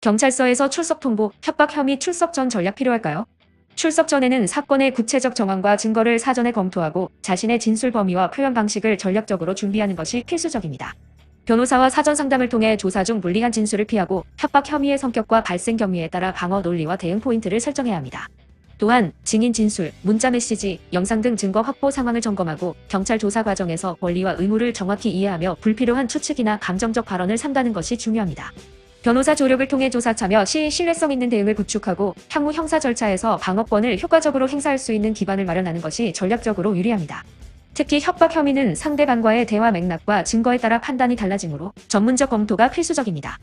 경찰서에서 출석 통보, 협박 혐의 출석 전 전략 필요할까요? 출석 전에는 사건의 구체적 정황과 증거를 사전에 검토하고 자신의 진술 범위와 표현 방식을 전략적으로 준비하는 것이 필수적입니다. 변호사와 사전 상담을 통해 조사 중 불리한 진술을 피하고 협박 혐의의 성격과 발생 경위에 따라 방어 논리와 대응 포인트를 설정해야 합니다. 또한 증인 진술, 문자 메시지, 영상 등 증거 확보 상황을 점검하고 경찰 조사 과정에서 권리와 의무를 정확히 이해하며 불필요한 추측이나 감정적 발언을 삼가는 것이 중요합니다. 변호사 조력을 통해 조사 참여 시 신뢰성 있는 대응을 구축하고 향후 형사 절차에서 방어권을 효과적으로 행사할 수 있는 기반을 마련하는 것이 전략적으로 유리합니다. 특히 협박 혐의는 상대방과의 대화 맥락과 증거에 따라 판단이 달라지므로 전문적 검토가 필수적입니다.